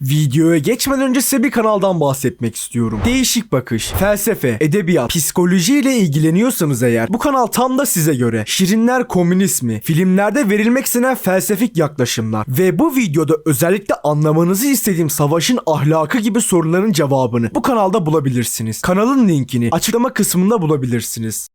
Videoya geçmeden önce size bir kanaldan bahsetmek istiyorum. Değişik bakış, felsefe, edebiyat, psikoloji ile ilgileniyorsanız eğer bu kanal tam da size göre. Şirinler komünizmi, filmlerde verilmek istenen felsefik yaklaşımlar ve bu videoda özellikle anlamanızı istediğim savaşın ahlakı gibi soruların cevabını bu kanalda bulabilirsiniz. Kanalın linkini açıklama kısmında bulabilirsiniz.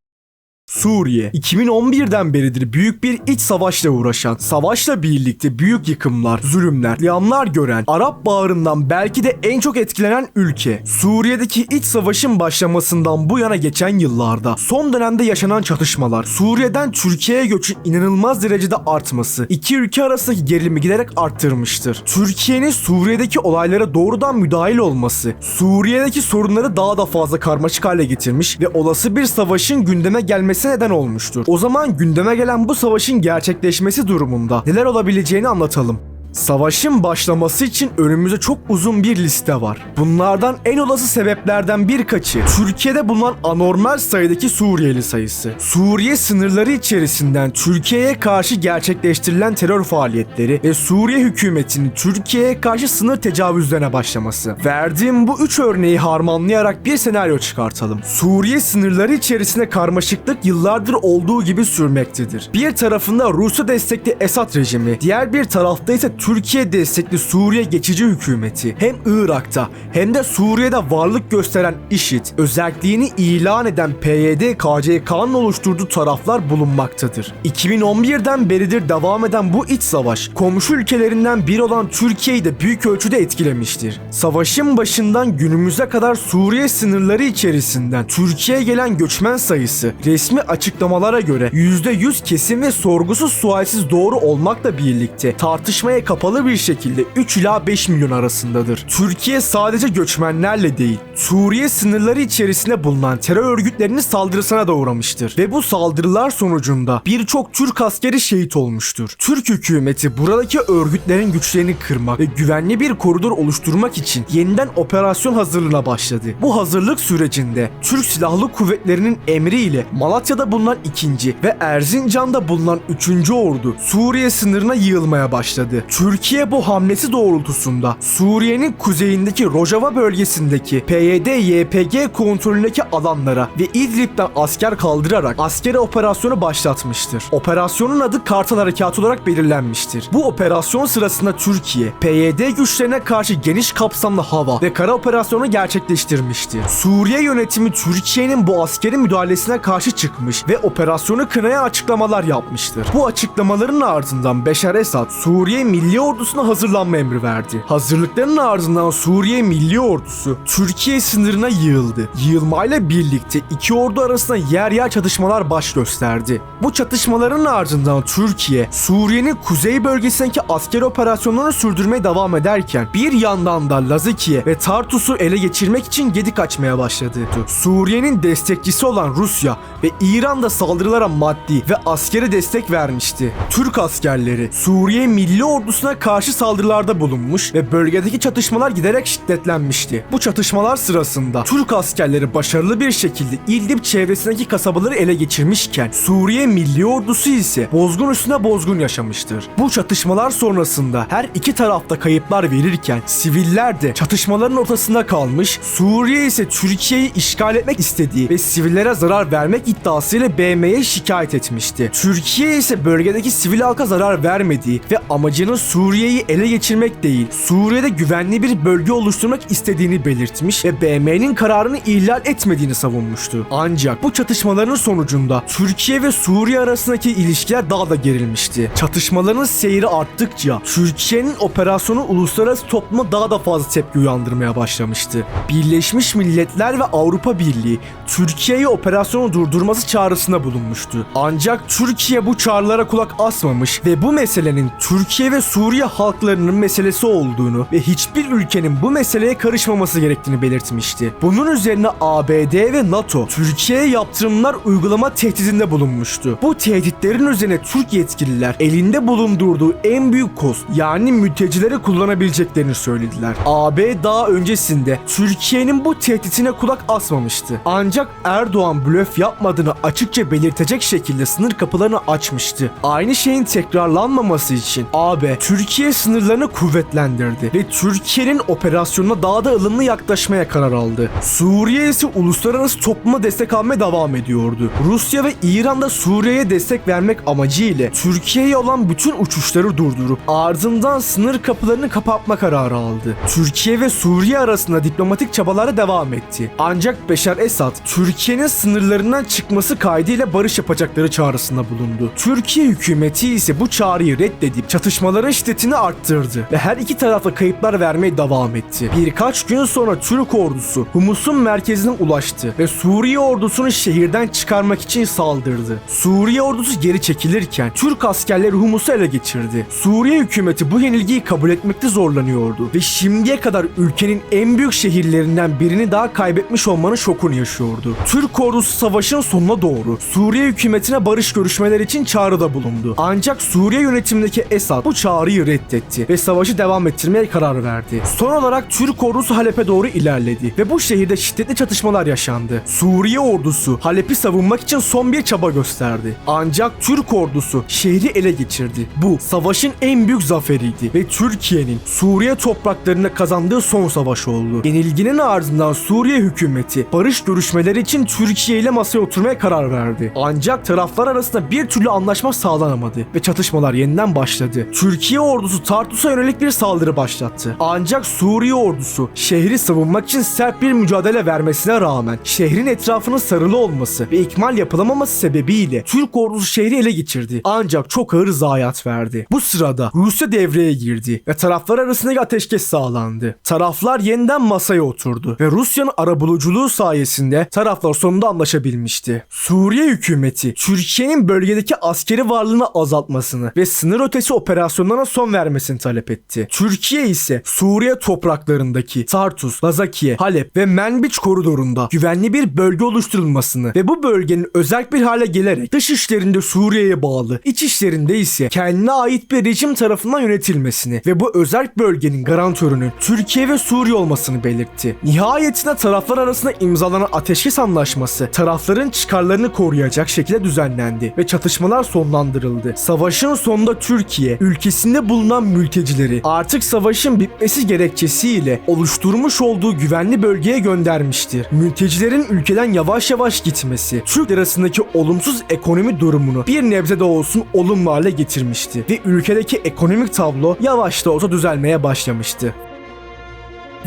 Suriye 2011'den beridir büyük bir iç savaşla uğraşan, savaşla birlikte büyük yıkımlar, zulümler, yağmlar gören, Arap bağrından belki de en çok etkilenen ülke. Suriye'deki iç savaşın başlamasından bu yana geçen yıllarda son dönemde yaşanan çatışmalar, Suriye'den Türkiye'ye göçün inanılmaz derecede artması, iki ülke arasındaki gerilimi giderek arttırmıştır. Türkiye'nin Suriye'deki olaylara doğrudan müdahil olması, Suriye'deki sorunları daha da fazla karmaşık hale getirmiş ve olası bir savaşın gündeme gelmesi neden olmuştur. O zaman gündeme gelen bu savaşın gerçekleşmesi durumunda neler olabileceğini anlatalım. Savaşın başlaması için önümüzde çok uzun bir liste var. Bunlardan en olası sebeplerden birkaçı Türkiye'de bulunan anormal sayıdaki Suriyeli sayısı. Suriye sınırları içerisinden Türkiye'ye karşı gerçekleştirilen terör faaliyetleri ve Suriye hükümetinin Türkiye'ye karşı sınır tecavüzlerine başlaması. Verdiğim bu üç örneği harmanlayarak bir senaryo çıkartalım. Suriye sınırları içerisinde karmaşıklık yıllardır olduğu gibi sürmektedir. Bir tarafında Rusya destekli Esad rejimi, diğer bir tarafta ise Türkiye destekli Suriye geçici hükümeti hem Irak'ta hem de Suriye'de varlık gösteren IŞİD, özelliğini ilan eden PYD, KCK'nın oluşturduğu taraflar bulunmaktadır. 2011'den beridir devam eden bu iç savaş, komşu ülkelerinden biri olan Türkiye'yi de büyük ölçüde etkilemiştir. Savaşın başından günümüze kadar Suriye sınırları içerisinden Türkiye'ye gelen göçmen sayısı resmi açıklamalara göre %100 kesin ve sorgusuz sualsiz doğru olmakla birlikte tartışmaya kapalı bir şekilde 3 ila 5 milyon arasındadır. Türkiye sadece göçmenlerle değil, Suriye sınırları içerisinde bulunan terör örgütlerinin saldırısına da uğramıştır. Ve bu saldırılar sonucunda birçok Türk askeri şehit olmuştur. Türk hükümeti buradaki örgütlerin güçlerini kırmak ve güvenli bir koridor oluşturmak için yeniden operasyon hazırlığına başladı. Bu hazırlık sürecinde Türk Silahlı Kuvvetleri'nin emriyle Malatya'da bulunan 2. ve Erzincan'da bulunan 3. ordu Suriye sınırına yığılmaya başladı. Türkiye bu hamlesi doğrultusunda Suriye'nin kuzeyindeki Rojava bölgesindeki PYD-YPG kontrolündeki alanlara ve İdlib'den asker kaldırarak askeri operasyonu başlatmıştır. Operasyonun adı Kartal Harekatı olarak belirlenmiştir. Bu operasyon sırasında Türkiye, PYD güçlerine karşı geniş kapsamlı hava ve kara operasyonu gerçekleştirmişti. Suriye yönetimi Türkiye'nin bu askeri müdahalesine karşı çıkmış ve operasyonu kınayan açıklamalar yapmıştır. Bu açıklamaların ardından Beşar Esad, Suriye Milli Ordusu'na hazırlanma emri verdi. Hazırlıkların ardından Suriye Milli Ordusu Türkiye sınırına yığıldı. Yığılmayla birlikte iki ordu arasında yer yer çatışmalar baş gösterdi. Bu çatışmaların ardından Türkiye, Suriye'nin kuzey bölgesindeki askeri operasyonlarını sürdürmeye devam ederken bir yandan da Lazikiye ve Tartus'u ele geçirmek için gedik açmaya başladı. Suriye'nin destekçisi olan Rusya ve İran da saldırılara maddi ve askeri destek vermişti. Türk askerleri Suriye Milli Ordusu'na karşı saldırılarda bulunmuş ve bölgedeki çatışmalar giderek şiddetlenmişti. Bu çatışmalar sırasında Türk askerleri başarılı bir şekilde İdlib çevresindeki kasabaları ele geçirmişken Suriye Milli Ordusu ise bozgun üstüne bozgun yaşamıştır. Bu çatışmalar sonrasında her iki tarafta kayıplar verirken siviller de çatışmaların ortasında kalmış, Suriye ise Türkiye'yi işgal etmek istediği ve sivillere zarar vermek iddiasıyla BM'ye şikayet etmişti. Türkiye ise bölgedeki sivil halka zarar vermediği ve amacının Suriye'yi ele geçirmek değil, Suriye'de güvenli bir bölge oluşturmak istediğini belirtmiş ve BM'nin kararını ihlal etmediğini savunmuştu. Ancak bu çatışmaların sonucunda Türkiye ve Suriye arasındaki ilişkiler daha da gerilmişti. Çatışmaların seyri arttıkça Türkiye'nin operasyonu uluslararası topluma daha da fazla tepki uyandırmaya başlamıştı. Birleşmiş Milletler ve Avrupa Birliği Türkiye'yi operasyonu durdurması çağrısında bulunmuştu. Ancak Türkiye bu çağrılara kulak asmamış ve bu meselenin Türkiye ve Suriye halklarının meselesi olduğunu ve hiçbir ülkenin bu meseleye karışmaması gerektiğini belirtmişti. Bunun üzerine ABD ve NATO Türkiye'ye yaptırımlar uygulama tehdidinde bulunmuştu. Bu tehditlerin üzerine Türk yetkililer elinde bulundurduğu en büyük koz yani mültecileri kullanabileceklerini söylediler. AB daha öncesinde Türkiye'nin bu tehditine kulak asmamıştı. Ancak Erdoğan blöf yapmadığını açıkça belirtecek şekilde sınır kapılarını açmıştı. Aynı şeyin tekrarlanmaması için AB Türkiye sınırlarını kuvvetlendirdi ve Türkiye'nin operasyonuna daha da ılımlı yaklaşmaya karar aldı. Suriye ise uluslararası topluma destek almaya devam ediyordu. Rusya ve İran da Suriye'ye destek vermek amacıyla Türkiye'ye olan bütün uçuşları durdurup ardından sınır kapılarını kapatma kararı aldı. Türkiye ve Suriye arasında diplomatik çabalara devam etti. Ancak Beşar Esad Türkiye'nin sınırlarından çıkması kaydıyla barış yapacakları çağrısında bulundu. Türkiye hükümeti ise bu çağrıyı reddedip çatışmaların şiddetini arttırdı ve her iki tarafa kayıplar vermeye devam etti. Birkaç gün sonra Türk ordusu Humus'un merkezine ulaştı ve Suriye ordusunu şehirden çıkarmak için saldırdı. Suriye ordusu geri çekilirken Türk askerleri Humus'u ele geçirdi. Suriye hükümeti bu yenilgiyi kabul etmekte zorlanıyordu ve şimdiye kadar ülkenin en büyük şehirlerinden birini daha kaybetmiş olmanın şokunu yaşıyordu. Türk ordusu savaşın sonuna doğru Suriye hükümetine barış görüşmeleri için çağrıda bulundu. Ancak Suriye yönetimindeki Esad bu çağrıyı reddetti ve savaşı devam ettirmeye karar verdi. Son olarak Türk ordusu Halep'e doğru ilerledi ve bu şehirde şiddetli çatışmalar yaşandı. Suriye ordusu Halep'i savunmak için son bir çaba gösterdi. Ancak Türk ordusu şehri ele geçirdi. Bu savaşın en büyük zaferiydi ve Türkiye'nin Suriye topraklarında kazandığı son savaş oldu. Yenilginin ardından Suriye hükümeti barış görüşmeleri için Türkiye ile masaya oturmaya karar verdi. Ancak taraflar arasında bir türlü anlaşma sağlanamadı ve çatışmalar yeniden başladı. Türkiye ordusu Tartus'a yönelik bir saldırı başlattı. Ancak Suriye ordusu şehri savunmak için sert bir mücadele vermesine rağmen şehrin etrafının sarılı olması ve ikmal yapılamaması sebebiyle Türk ordusu şehri ele geçirdi. Ancak çok ağır zayiat verdi. Bu sırada Rusya devreye girdi ve taraflar arasındaki ateşkes sağlandı. Taraflar yeniden masaya oturdu ve Rusya'nın arabuluculuğu sayesinde taraflar sonunda anlaşabilmişti. Suriye hükümeti Türkiye'nin bölgedeki askeri varlığını azaltmasını ve sınır ötesi operasyonlarına son vermesini talep etti. Türkiye ise Suriye topraklarındaki Tartus, Lazakiye, Halep ve Menbiç koridorunda güvenli bir bölge oluşturulmasını ve bu bölgenin özel bir hale gelerek dış işlerinde Suriye'ye bağlı, iç işlerinde ise kendine ait bir rejim tarafından yönetilmesini ve bu özel bölgenin garantörünün Türkiye ve Suriye olmasını belirtti. Nihayetinde taraflar arasında imzalanan ateşkes anlaşması tarafların çıkarlarını koruyacak şekilde düzenlendi ve çatışmalar sonlandırıldı. Savaşın sonunda Türkiye ülkesinde bulunan mültecileri artık savaşın bitmesi gerekçesiyle oluşturmuş olduğu güvenli bölgeye göndermiştir. Mültecilerin ülkeden yavaş yavaş gitmesi Türk lirasındaki olumsuz ekonomi durumunu bir nebze de olsun olumlu hale getirmişti ve ülkedeki ekonomik tablo yavaş da olsa düzelmeye başlamıştı.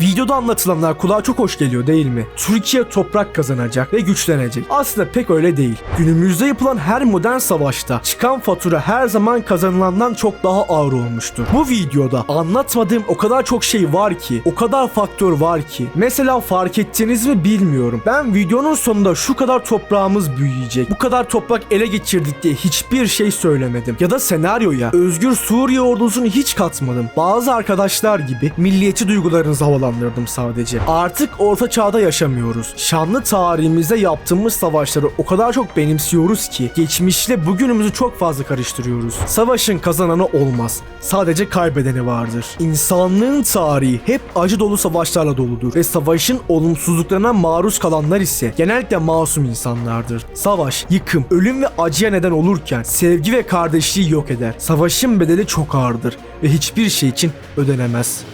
Videoda anlatılanlar kulağa çok hoş geliyor değil mi? Türkiye toprak kazanacak ve güçlenecek. Aslında pek öyle değil. Günümüzde yapılan her modern savaşta çıkan fatura her zaman kazanılandan çok daha ağır olmuştur. Bu videoda anlatmadığım o kadar çok şey var ki, o kadar faktör var ki. Mesela fark ettiniz mi bilmiyorum. Ben videonun sonunda şu kadar toprağımız büyüyecek, bu kadar toprak ele geçirdik diye hiçbir şey söylemedim. Ya da senaryoya Özgür Suriye ordusunu hiç katmadım. Bazı arkadaşlar gibi milliyetçi duygularınızı havalandırdım sadece. Artık orta çağda yaşamıyoruz. Şanlı tarihimizde yaptığımız savaşları o kadar çok benimsiyoruz ki geçmişle bugünümüzü çok fazla karıştırıyoruz. Savaşın kazananı olmaz. Sadece kaybedeni vardır. İnsanlığın tarihi hep acı dolu savaşlarla doludur ve savaşın olumsuzluklarına maruz kalanlar ise genellikle masum insanlardır. Savaş, yıkım, ölüm ve acıya neden olurken sevgi ve kardeşliği yok eder. Savaşın bedeli çok ağırdır ve hiçbir şey için ödenemez.